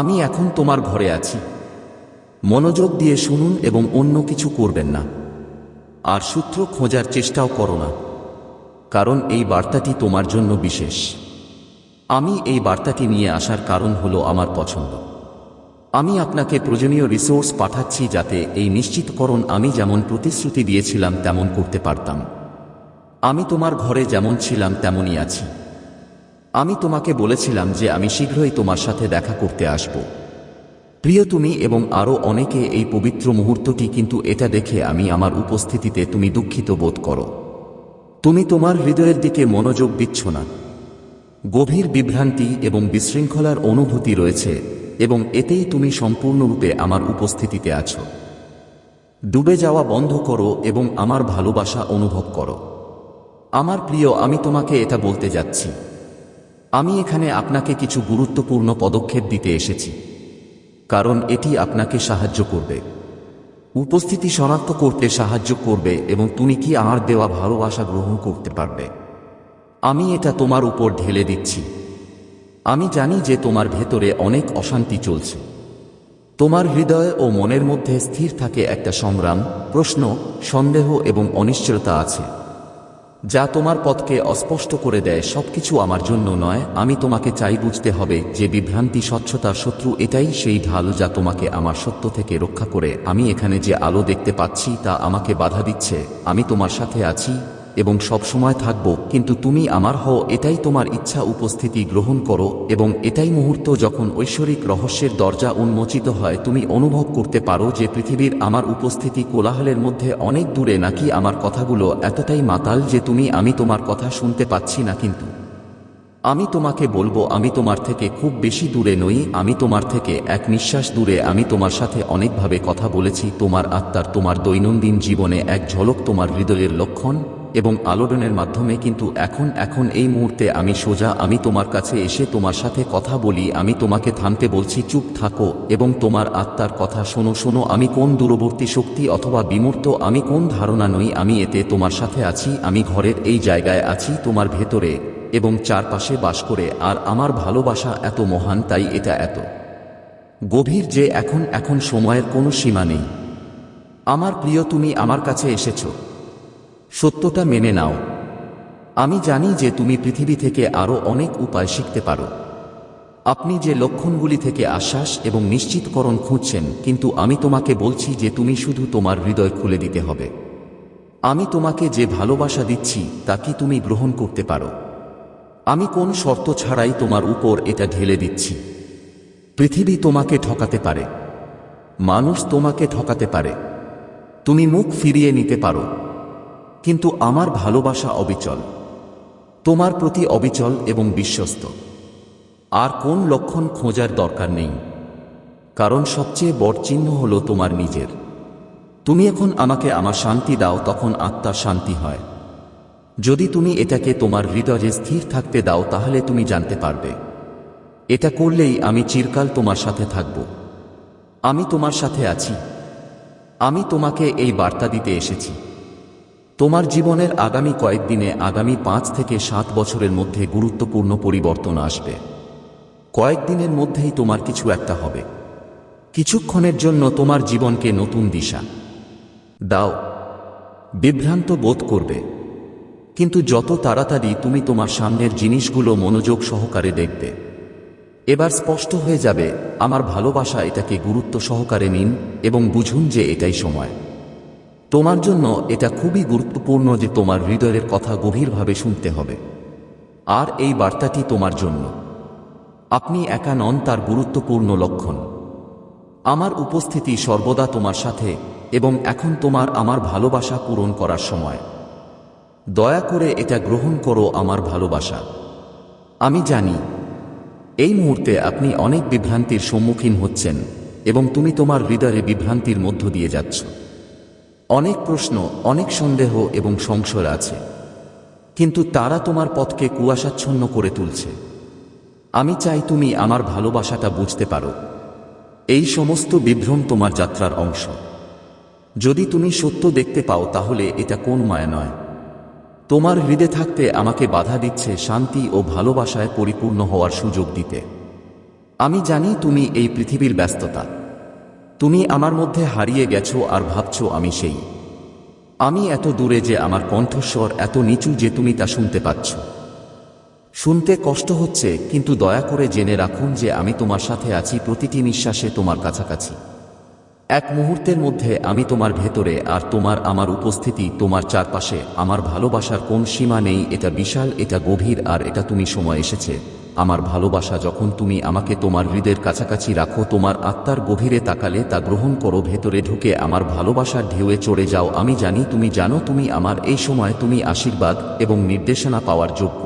আমি এখন তোমার ঘরে আছি। মনোযোগ দিয়ে শুনুন এবং অন্য কিছু করবেন না। আর সূত্র খোঁজার চেষ্টাও করো না, কারণ এই বার্তাটি তোমার জন্য বিশেষ। আমি এই বার্তাটি নিয়ে আসার কারণ হলো আমার পছন্দ। আমি আপনাকে প্রয়োজনীয় রিসোর্স পাঠাচ্ছি যাতে এই নিশ্চিতকরণ আমি যেমন প্রতিশ্রুতি দিয়েছিলাম তেমন করতে পারতাম। আমি তোমার ঘরে যেমন ছিলাম তেমনই আছি। আমি তোমাকে বলেছিলাম যে আমি শীঘ্রই তোমার সাথে দেখা করতে আসব। প্রিয় তুমি এবং আরও অনেকে এই পবিত্র মুহূর্তটি কিন্তু এটা দেখে আমি আমার উপস্থিতিতে তুমি দুঃখিত বোধ করো। তুমি তোমার হৃদয়ের দিকে মনোযোগ দিচ্ছ না। গভীর বিভ্রান্তি এবং বিশৃঙ্খলার অনুভূতি রয়েছে এবং এতেই তুমি সম্পূর্ণরূপে আমার উপস্থিতিতে আছো। ডুবে যাওয়া বন্ধ করো এবং আমার ভালোবাসা অনুভব করো। আমার প্রিয়, আমি তোমাকে এটা বলতে যাচ্ছি। আমি এখানে আপনাকে কিছু গুরুত্বপূর্ণ পদক্ষেপ দিতে এসেছি। কারণ এটি আপনাকে সাহায্য করবে। উপস্থিতি শনাক্ত করতে সাহায্য করবে এবং তুমি কি আমার দেওয়া ভালোবাসা গ্রহণ করতে পারবে। আমি এটা তোমার উপর ঢেলে দিচ্ছি। আমি জানি যে তোমার ভেতরে অনেক অশান্তি চলছে। তোমার হৃদয় ও মনের মধ্যে স্থির থাকে একটা সংগ্রাম, প্রশ্ন, সন্দেহ এবং অনিশ্চয়তা আছে। যা তোমার পথকে অস্পষ্ট করে দেয় সবকিছু আমার জন্য নয়, আমি তোমাকে চাই বুঝতে হবে যে বিভ্রান্তি স্বচ্ছতার শত্রু এটাই সেই ঢাল যা তোমাকে আমার সত্য থেকে রক্ষা করে। আমি এখানে যে আলো দেখতে পাচ্ছি তা আমাকে বাধা দিচ্ছে। আমি তোমার সাথে আছি। এবং সব সময় থাকব, কিন্তু তুমি আমার হও, এটাই তোমার ইচ্ছা উপস্থিতি গ্রহণ করো, এবং এটাই মুহূর্ত যখন ঐশ্বরিক রহস্যের দরজা উন্মোচিত হয়, তুমি অনুভব করতে পারো যে পৃথিবীর আমার উপস্থিতি কোলাহলের মধ্যে অনেক দূরে নাকি আমার কথাগুলো এতটাই মাতাল যে তুমি, আমি তোমার কথা শুনতে পাচ্ছি না কিন্তু। আমি তোমাকে বলব, আমি তোমার থেকে খুব বেশি দূরে নই, আমি তোমার থেকে এক নিঃশ্বাস দূরে, আমি তোমার সাথে অনেকভাবে কথা বলেছি, তোমার আত্মার, তোমার দৈনন্দিন জীবনে এক ঝলক তোমার হৃদয়ের লক্ষণ। এবং আলোড়নের মাধ্যমে কিন্তু এখন এখন এই মুহূর্তে আমি সোজা, আমি তোমার কাছে এসে তোমার সাথে কথা বলি, আমি তোমাকে থামতে বলছি, চুপ থাকো, এবং তোমার আত্মার কথা শোনো শোনো, আমি কোন দূরবর্তী শক্তি অথবা বিমূর্ত, আমি কোন ধারণা নই, আমি এতে তোমার সাথে আছি, আমি ঘরের এই জায়গায় আছি, তোমার ভেতরে, এবং চারপাশে বাস করে, আর আমার ভালোবাসা এত মহান, তাই এটা এত গভীর যে এখন এখন সময়ের কোনো সীমা নেই। আমার প্রিয়, তুমি আমার কাছে এসেছ। সত্যটা মেনে নাও। আমি জানি যে তুমি পৃথিবী থেকে আরও অনেক উপায় শিখতে পারো। আপনি যে লক্ষণগুলি থেকে আশ্বাস এবং নিশ্চিতকরণ খুঁজছেন, কিন্তু আমি তোমাকে বলছি যে তুমি শুধু তোমার হৃদয় খুলে দিতে হবে। আমি তোমাকে যে ভালোবাসা দিচ্ছি, তা কি তুমি গ্রহণ করতে পারো? আমি কোন শর্ত ছাড়াই তোমার উপর এটা ঢেলে দিচ্ছি? পৃথিবী তোমাকে ঠকাতে পারে। মানুষ তোমাকে ঠকাতে পারে। তুমি মুখ ফিরিয়ে নিতে পারো। কিন্তু আমার ভালোবাসা অবিচল। তোমার প্রতি অবিচল এবং বিশ্বস্ত। আর কোন লক্ষণ খোঁজার দরকার নেই। কারণ সবচেয়ে বড় চিহ্ন হল তোমার নিজের। তুমি এখন আমাকে আমার শান্তি দাও, তখন আত্মা শান্তি হয়। যদি তুমি এটাকে তোমার হৃদয়ে স্থির থাকতে দাও, তাহলে তুমি জানতে পারবে। এটা করলেই আমি চিরকাল তোমার সাথে থাকব। আমি তোমার সাথে আছি। আমি তোমাকে এই বার্তা দিতে এসেছি। তোমার জীবনের আগামী কয়েকদিনে আগামী পাঁচ থেকে সাত বছরের মধ্যে গুরুত্বপূর্ণ পরিবর্তন আসবে। কয়েকদিনের মধ্যেই তোমার কিছু একটা হবে। কিছুক্ষণের জন্য তোমার জীবনকে নতুন দিশা। দাও। বিভ্রান্ত বোধ করবে। কিন্তু যত তাড়াতাড়ি তুমি তোমার সামনের জিনিসগুলো মনোযোগ সহকারে দেখবে, এবার স্পষ্ট হয়ে যাবে, আমার ভালোবাসা এটাকে গুরুত্ব সহকারে নিন এবং বুঝুন যে এটাই সময়। তোমার জন্য এটা খুবই গুরুত্বপূর্ণ যে তোমার হৃদয়ের কথা গভীরভাবে শুনতে হবে। আর এই বার্তাটি তোমার জন্য। আপনি একা নন তার গুরুত্বপূর্ণ লক্ষণ। আমার উপস্থিতি সর্বদা তোমার সাথে এবং এখন তোমার আমার ভালোবাসা পূরণ করার সময়। দয়া করে এটা গ্রহণ করো আমার ভালোবাসা। আমি জানি, এই মুহূর্তে আপনি অনেক বিভ্রান্তির সম্মুখীন হচ্ছেন এবং তুমি তোমার হৃদয়ে বিভ্রান্তির মধ্য দিয়ে যাচ্ছ। অনেক প্রশ্ন, অনেক সন্দেহ এবং সংশয় আছে। কিন্তু তারা তোমার পথকে কুয়াশাচ্ছন্ন করে তুলছে। আমি চাই তুমি আমার ভালোবাসাটা বুঝতে পারো। এই সমস্ত বিভ্রম তোমার যাত্রার অংশ। যদি তুমি সত্য দেখতে পাও, তাহলে এটা কোন মায়া নয়। তোমার হৃদে থাকতে আমাকে বাধা দিচ্ছে শান্তি ও ভালোবাসায় পরিপূর্ণ হওয়ার সুযোগ দিতে। আমি জানি তুমি এই পৃথিবীর ব্যস্ততা। তুমি আমার মধ্যে হারিয়ে গেছো আর ভাবছ আমি সেই। আমি এত দূরে যে আমার কণ্ঠস্বর এত নিচু যে তুমি তা শুনতে পাচ্ছ। শুনতে কষ্ট হচ্ছে, কিন্তু দয়া করে জেনে রাখুন যে আমি তোমার সাথে আছি প্রতিটি নিঃশ্বাসে তোমার কাছাকাছি। এক মুহূর্তের মধ্যে আমি তোমার ভেতরে আর তোমার আমার উপস্থিতি, তোমার চারপাশে, আমার ভালোবাসার কোন সীমা নেই, এটা বিশাল, এটা গভীর, আর এটা তুমি সময় এসেছে। আমার ভালোবাসা যখন তুমি আমাকে তোমার হৃদের কাছাকাছি রাখো, তোমার আত্মার গভীরে তাকালে তা গ্রহণ করো, ভেতরে ঢুকে আমার ভালোবাসার ঢেউয়ে চড়ে যাও। আমি জানি তুমি জানো তুমি আমার এই সময় তুমি আশীর্বাদ এবং নির্দেশনা পাওয়ার যোগ্য।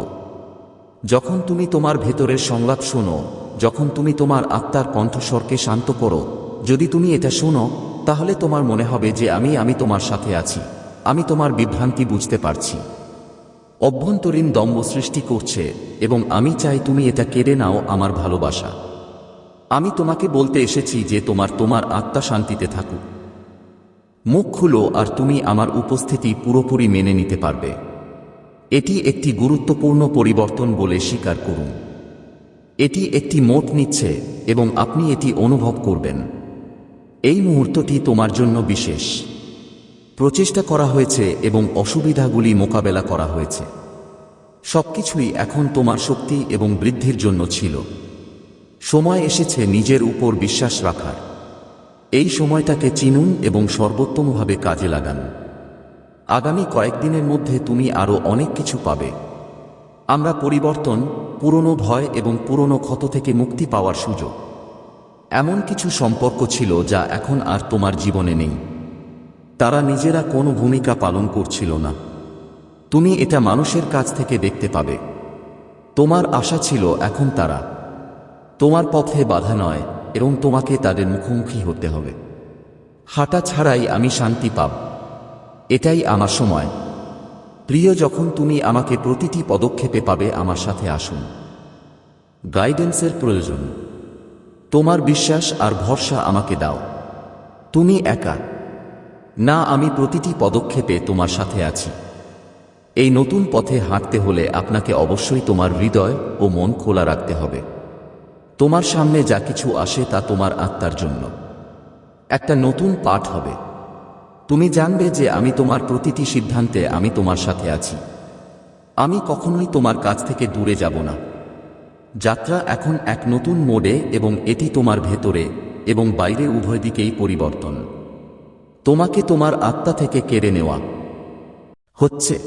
যখন তুমি তোমার ভেতরের সংলাপ শোনো, যখন তুমি তোমার আত্মার কণ্ঠস্বরকে শান্ত করো, যদি তুমি এটা শোনো, তাহলে তোমার মনে হবে যে আমি আমি তোমার সাথে আছি। আমি তোমার বিভ্রান্তি বুঝতে পারছি। অভ্যন্তরীণ দম্ব সৃষ্টি করছে এবং আমি চাই তুমি এটা কেড়ে নাও আমার ভালোবাসা। আমি তোমাকে বলতে এসেছি যে তোমার তোমার আত্মা শান্তিতে থাকুক। মুখ খুলো আর তুমি আমার উপস্থিতি পুরোপুরি মেনে নিতে পারবে। এটি একটি গুরুত্বপূর্ণ পরিবর্তন বলে স্বীকার করুন। এটি একটি মোট নিচ্ছে এবং আপনি এটি অনুভব করবেন। এই মুহূর্তটি তোমার জন্য বিশেষ। প্রচেষ্টা করা হয়েছে এবং অসুবিধাগুলি মোকাবেলা করা হয়েছে। সবকিছুই এখন তোমার শক্তি এবং বৃদ্ধির জন্য ছিল। সময় এসেছে নিজের উপর বিশ্বাস রাখার। এই সময়টাকে চিনুন এবং সর্বোত্তমভাবে কাজে লাগান। আগামী কয়েকদিনের মধ্যে তুমি আরও অনেক কিছু পাবে। আমরা পরিবর্তন, পুরনো ভয় এবং পুরনো ক্ষত থেকে মুক্তি পাওয়ার সুযোগ। এমন কিছু সম্পর্ক ছিল যা এখন আর তোমার জীবনে নেই। তারা নিজেরা কোনো ভূমিকা পালন করছিল না। তুমি এটা মানুষের কাছ থেকে দেখতে পাবে। তোমার আশা ছিল এখন তারা। তোমার পথে বাধা নয়, এবং তোমাকে তাদের মুখোমুখি হতে হবে। হাঁটা ছাড়াই আমি শান্তি পাব। এটাই আমার সময়। প্রিয়, যখন তুমি আমাকে প্রতিটি পদক্ষেপে পাবে, আমার সাথে আসুন। গাইডেন্সের প্রয়োজন। তোমার বিশ্বাস আর ভরসা আমাকে দাও। তুমি একা। না আমি প্রতিটি পদক্ষেপে তোমার সাথে আছি। এই নতুন পথে হাঁটতে হলে আপনাকে অবশ্যই তোমার হৃদয় ও মন খোলা রাখতে হবে। তোমার সামনে যা কিছু আসে তা তোমার আত্মার জন্য। একটা নতুন পাঠ হবে। তুমি জানবে যে আমি তোমার প্রতিটি সিদ্ধান্তে আমি তোমার সাথে আছি। আমি কখনোই তোমার কাছ থেকে দূরে যাব না। যাত্রা এখন এক নতুন মোডে এবং এটি তোমার ভেতরে এবং বাইরে উভয় দিকেই পরিবর্তন। তোমাকে তোমার আত্মা থেকে কেড়ে নেওয়া। হচ্ছে,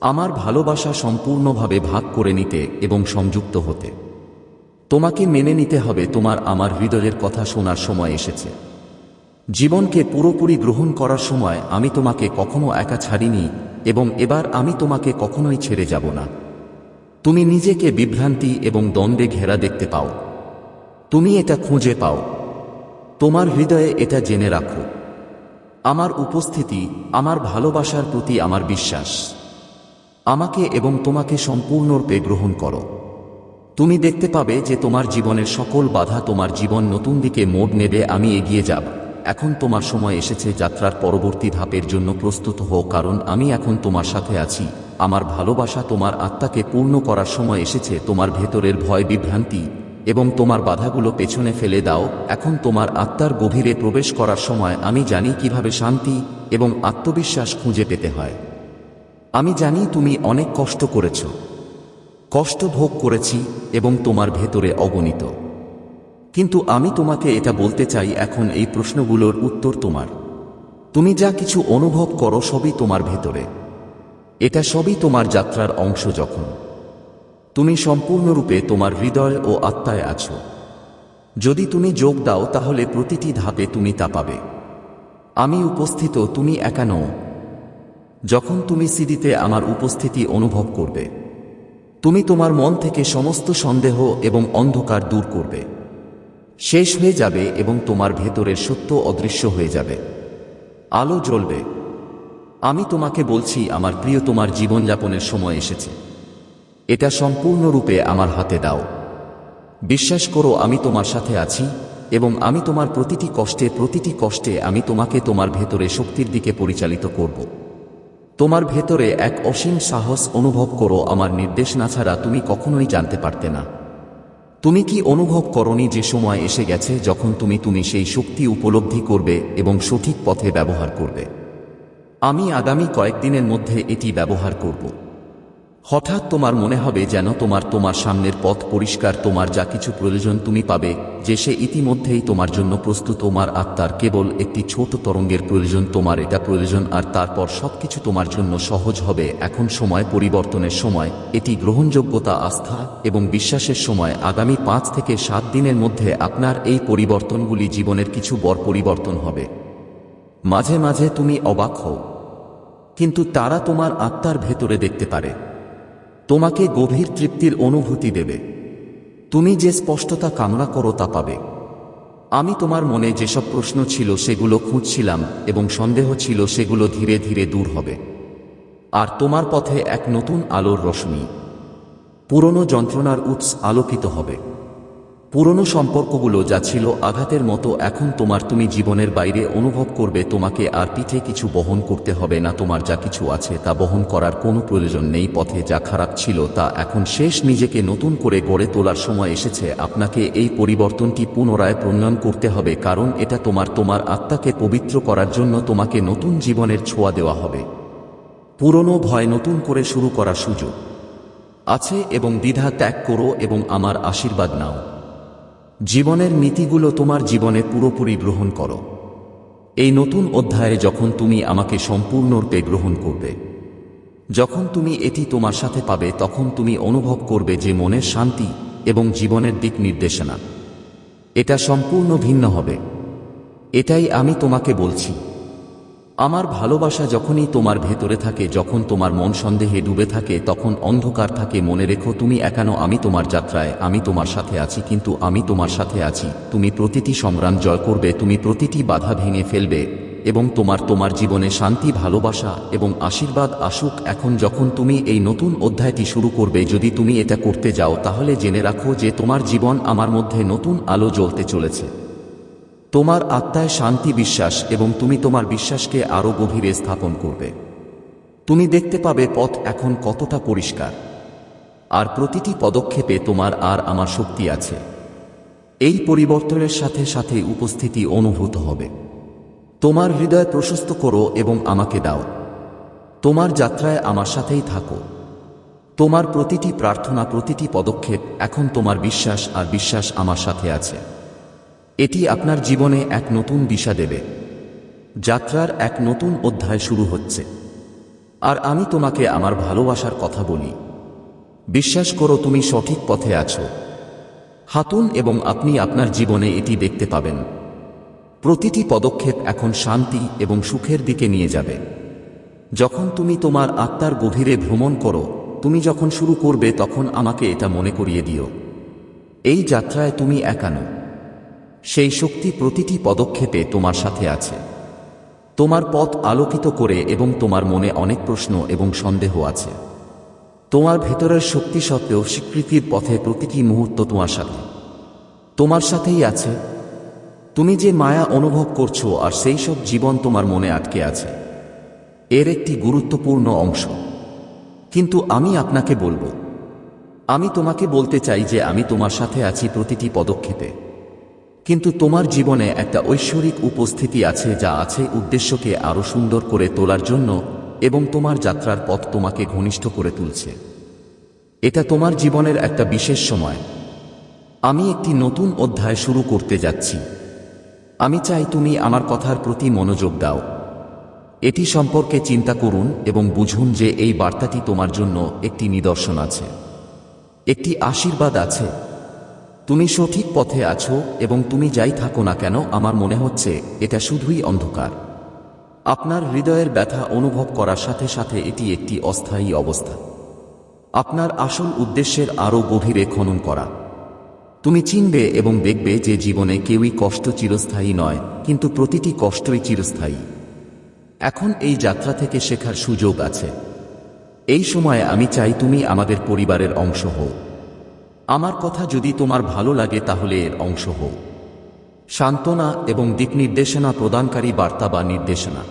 আমার ভালোবাসা সম্পূর্ণভাবে ভাগ করে নিতে এবং সংযুক্ত হতে। তোমাকে মেনে নিতে হবে তোমার আমার হৃদয়ের কথা শোনার সময় এসেছে। জীবনকে পুরোপুরি গ্রহণ করার সময় আমি তোমাকে কখনো একা ছাড়িনি এবং এবার আমি তোমাকে কখনোই ছেড়ে যাব না। তুমি নিজেকে বিভ্রান্তি এবং দ্বন্দ্বে ঘেরা দেখতে পাও। তুমি এটা খুঁজে পাও। তোমার হৃদয়ে এটা জেনে রাখো। আমার উপস্থিতি, আমার ভালোবাসার প্রতি আমার বিশ্বাস। আমাকে এবং তোমাকে সম্পূর্ণরূপে গ্রহণ করো। তুমি দেখতে পাবে যে তোমার জীবনের সকল বাধা তোমার জীবন নতুন দিকে মোড় নেবে, আমি এগিয়ে যাব। এখন তোমার সময় এসেছে, যাত্রার পরবর্তী ধাপের জন্য প্রস্তুত হও, কারণ আমি এখন তোমার সাথে আছি। আমার ভালোবাসা তোমার আত্মাকে পূর্ণ করার সময় এসেছে, তোমার ভেতরের ভয় বিভ্রান্তি এবং তোমার বাধাগুলো পেছনে ফেলে দাও। এখন তোমার আত্মার গভীরে প্রবেশ করার সময় আমি জানি কীভাবে শান্তি এবং আত্মবিশ্বাস খুঁজে পেতে হয়। আমি জানি তুমি অনেক কষ্ট করেছ। কষ্ট ভোগ করেছি এবং তোমার ভেতরে অগণিত। কিন্তু আমি তোমাকে এটা বলতে চাই, এখন এই প্রশ্নগুলোর উত্তর তোমার। তুমি যা কিছু অনুভব করো সবই তোমার ভেতরে। এটা সবই তোমার যাত্রার অংশ যখন। তুমি সম্পূর্ণরূপে তোমার হৃদয় ও আত্মায় আছো। যদি তুমি যোগ দাও, তাহলে প্রতিটি ধাপে তুমি তা পাবে। আমি উপস্থিত, তুমি একা নও। যখন তুমি সিডিতে আমার উপস্থিতি অনুভব করবে, তুমি তোমার মন থেকে সমস্ত সন্দেহ এবং অন্ধকার দূর করবে। শেষ হয়ে যাবে এবং তোমার ভেতরের সত্য অদৃশ্য হয়ে যাবে। আলো জ্বলবে। আমি তোমাকে বলছি, আমার প্রিয়, তোমার জীবনযাপনের সময় এসেছে। এটা সম্পূর্ণরূপে আমার হাতে দাও। বিশ্বাস করো, আমি তোমার সাথে আছি, এবং আমি তোমার প্রতিটি কষ্টে প্রতিটি কষ্টে আমি তোমাকে তোমার ভেতরে শক্তির দিকে পরিচালিত করব। তোমার ভেতরে এক অসীম সাহস অনুভব করো, আমার নির্দেশ না ছাড়া তুমি কখনোই জানতে পারতে না। তুমি কি অনুভব করনি যে সময় এসে গেছে যখন তুমি তুমি সেই শক্তি উপলব্ধি করবে এবং সঠিক পথে ব্যবহার করবে? আমি আগামী কয়েকদিনের মধ্যে এটি ব্যবহার করব। হঠাৎ তোমার মনে হবে যেন তোমার তোমার সামনের পথ পরিষ্কার, তোমার যা কিছু প্রয়োজন তুমি পাবে, যে সে ইতিমধ্যেই তোমার জন্য প্রস্তুত। তোমার আত্মার কেবল একটি ছোট তরঙ্গের প্রয়োজন, তোমার এটা প্রয়োজন, আর তারপর সবকিছু তোমার জন্য সহজ হবে। এখন সময়, পরিবর্তনের সময়, এটি গ্রহণযোগ্যতা, আস্থা এবং বিশ্বাসের সময়। আগামী পাঁচ থেকে সাত দিনের মধ্যে আপনার এই পরিবর্তনগুলি জীবনের কিছু বড় পরিবর্তন হবে। মাঝে মাঝে তুমি অবাক হও, কিন্তু তারা তোমার আত্মার ভেতরে দেখতে পারে। তোমাকে গভীর তৃপ্তির অনুভূতি দেবে। তুমি যে স্পষ্টতা কামনা করো তা পাবে। আমি তোমার মনে যেসব প্রশ্ন ছিল সেগুলো খুঁজছিলাম এবং সন্দেহ ছিল সেগুলো ধীরে ধীরে দূর হবে। আর তোমার পথে এক নতুন আলোর রশ্মি। পুরনো যন্ত্রণার উৎস আলোকিত হবে। পুরনো সম্পর্কগুলো যা ছিল আঘাতের মতো এখন তোমার তুমি জীবনের বাইরে অনুভব করবে, তোমাকে আর পিঠে কিছু বহন করতে হবে না, তোমার যা কিছু আছে তা বহন করার কোনো প্রয়োজন নেই, পথে যা খারাপ ছিল তা এখন শেষ, নিজেকে নতুন করে গড়ে তোলার সময় এসেছে, আপনাকে এই পরিবর্তনটি পুনরায় প্রণয়ন করতে হবে, কারণ এটা তোমার তোমার আত্মাকে পবিত্র করার জন্য তোমাকে নতুন জীবনের ছোঁয়া দেওয়া হবে। পুরনো ভয় নতুন করে শুরু করার সুযোগ আছে এবং দ্বিধা ত্যাগ করো এবং আমার আশীর্বাদ নাও। জীবনের নীতিগুলো তোমার জীবনে পুরোপুরি গ্রহণ করো। এই নতুন অধ্যায়ে যখন তুমি আমাকে সম্পূর্ণরূপে গ্রহণ করবে, যখন তুমি এটি তোমার সাথে পাবে, তখন তুমি অনুভব করবে যে মনের শান্তি এবং জীবনের দিক নির্দেশনা। এটা সম্পূর্ণ ভিন্ন হবে। এটাই আমি তোমাকে বলছি। আমার ভালোবাসা যখনই তোমার ভেতরে থাকে, যখন তোমার মন সন্দেহে ডুবে থাকে, তখন অন্ধকার থাকে। মনে রেখো, তুমি একানো, আমি তোমার যাত্রায়, আমি তোমার সাথে আছি, কিন্তু আমি তোমার সাথে আছি। তুমি প্রতিটি সংগ্রাম জয় করবে, তুমি প্রতিটি বাধা ভেঙে ফেলবে, এবং তোমার তোমার জীবনে শান্তি, ভালোবাসা এবং আশীর্বাদ আসুক। এখন যখন তুমি এই নতুন অধ্যায়টি শুরু করবে, যদি তুমি এটা করতে যাও, তাহলে জেনে রাখো যে তোমার জীবন আমার মধ্যে নতুন আলো জ্বলতে চলেছে। তোমার আত্মায় শান্তি বিশ্বাস এবং তুমি তোমার বিশ্বাসকে আরও গভীরে স্থাপন করবে। তুমি দেখতে পাবে পথ এখন কতটা পরিষ্কার। আর প্রতিটি পদক্ষেপে তোমার আর আমার শক্তি আছে। এই পরিবর্তনের সাথে সাথে উপস্থিতি অনুভূত হবে। তোমার হৃদয় প্রশস্ত করো এবং আমাকে দাও। তোমার যাত্রায় আমার সাথেই থাকো। তোমার প্রতিটি প্রার্থনা, প্রতিটি পদক্ষেপ, এখন তোমার বিশ্বাস আর বিশ্বাস আমার সাথে আছে। এটি আপনার জীবনে এক নতুন দিশা দেবে। যাত্রার এক নতুন অধ্যায় শুরু হচ্ছে। আর আমি তোমাকে আমার ভালোবাসার কথা বলি। বিশ্বাস করো তুমি সঠিক পথে আছো। হাতুন এবং আপনি আপনার জীবনে এটি দেখতে পাবেন। প্রতিটি পদক্ষেপ এখন শান্তি এবং সুখের দিকে নিয়ে যাবে। যখন তুমি তোমার আত্মার গভীরে ভ্রমণ করো, তুমি যখন শুরু করবে তখন আমাকে এটা মনে করিয়ে দিও। এই যাত্রায় তুমি একানো সেই শক্তি প্রতিটি পদক্ষেপে তোমার সাথে আছে। তোমার পথ আলোকিত করে এবং তোমার মনে অনেক প্রশ্ন এবং সন্দেহ আছে। তোমার ভেতরের শক্তি সত্ত্বেও স্বীকৃতির পথে প্রতিটি মুহূর্ত তোমার সাথে। তোমার সাথেই আছে। তুমি যে মায়া অনুভব করছ আর সেই সব জীবন তোমার মনে আটকে আছে। এর একটি গুরুত্বপূর্ণ অংশ। কিন্তু আমি আপনাকে বলব, আমি তোমাকে বলতে চাই যে আমি তোমার সাথে আছি প্রতিটি পদক্ষেপে। কিন্তু তোমার জীবনে একটা ঐশ্বরিক উপস্থিতি আছে যা আছে উদ্দেশ্যকে আরও সুন্দর করে তোলার জন্য এবং তোমার যাত্রার পথ তোমাকে ঘনিষ্ঠ করে তুলছে। এটা তোমার জীবনের একটা বিশেষ সময়। আমি একটি নতুন অধ্যায় শুরু করতে যাচ্ছি। আমি চাই তুমি আমার কথার প্রতি মনোযোগ দাও। এটি সম্পর্কে চিন্তা করুন এবং বুঝুন যে এই বার্তাটি তোমার জন্য একটি নিদর্শন আছে। একটি আশীর্বাদ আছে। তুমি সঠিক পথে আছো এবং তুমি যাই থাকো না কেন, আমার মনে হচ্ছে এটা শুধুই অন্ধকার। আপনার হৃদয়ের ব্যথা অনুভব করার সাথে সাথে এটি একটি অস্থায়ী অবস্থা। আপনার আসল উদ্দেশ্যের আরও গভীরে খনন করা। তুমি চিনবে এবং দেখবে যে জীবনে কেউই কষ্ট চিরস্থায়ী নয়, কিন্তু প্রতিটি কষ্টই চিরস্থায়ী। এখন এই যাত্রা থেকে শেখার সুযোগ আছে। এই সময়ে আমি চাই তুমি আমাদের পরিবারের অংশ হও। আমার কথা যদি তোমার ভালো লাগে তাহলে এর অংশ হোক সান্ত্বনা এবং দিক নির্দেশনা প্রদানকারী বার্তা বা নির্দেশনা।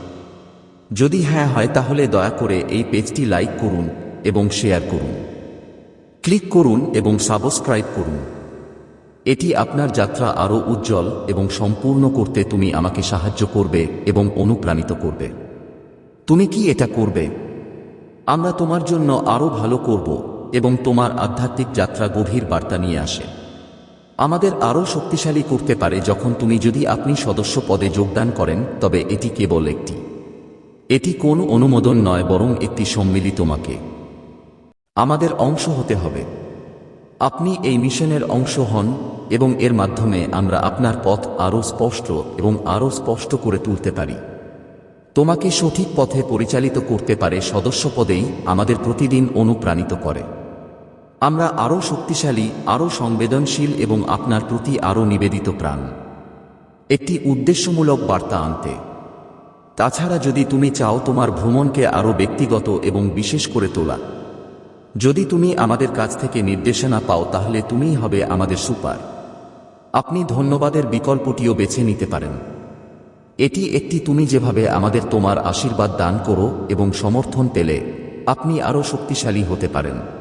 যদি হ্যাঁ হয় তাহলে দয়া করে এই পেজটি লাইক করুন এবং শেয়ার করুন। ক্লিক করুন এবং সাবস্ক্রাইব করুন। এটি আপনার যাত্রা আরও উজ্জ্বল এবং সম্পূর্ণ করতে তুমি আমাকে সাহায্য করবে এবং অনুপ্রাণিত করবে। তুমি কি এটা করবে? আমরা তোমার জন্য আরও ভালো করব। এবং তোমার আধ্যাত্মিক যাত্রা গভীর বার্তা নিয়ে আসে। আমাদের আরও শক্তিশালী করতে পারে যখন তুমি যদি আপনি সদস্য পদে যোগদান করেন, তবে এটি কেবল একটি। এটি কোন অনুমোদন নয়, বরং একটি সম্মিলিত মাকে আমাদের অংশ হতে হবে। আপনি এই মিশনের অংশ হন, এবং এর মাধ্যমে আমরা আপনার পথ আরও স্পষ্ট এবং আরও স্পষ্ট করে তুলতে পারি। তোমাকে সঠিক পথে পরিচালিত করতে পারে সদস্য পদেই আমাদের প্রতিদিন অনুপ্রাণিত করে। আমরা আরও শক্তিশালী, আরও সংবেদনশীল এবং আপনার প্রতি আরও নিবেদিত প্রাণ। একটি উদ্দেশ্যমূলক বার্তা আনতে। তাছাড়া যদি তুমি চাও তোমার ভ্রমণকে আরও ব্যক্তিগত এবং বিশেষ করে তোলা। যদি তুমি আমাদের কাছ থেকে নির্দেশনা পাও তাহলে তুমিই হবে আমাদের সুপার। আপনি ধন্যবাদের বিকল্পটিও বেছে নিতে পারেন। এটি একটি তুমি যেভাবে আমাদের তোমার আশীর্বাদ দান করো এবং সমর্থন পেলে, আপনি আরও শক্তিশালী হতে পারেন।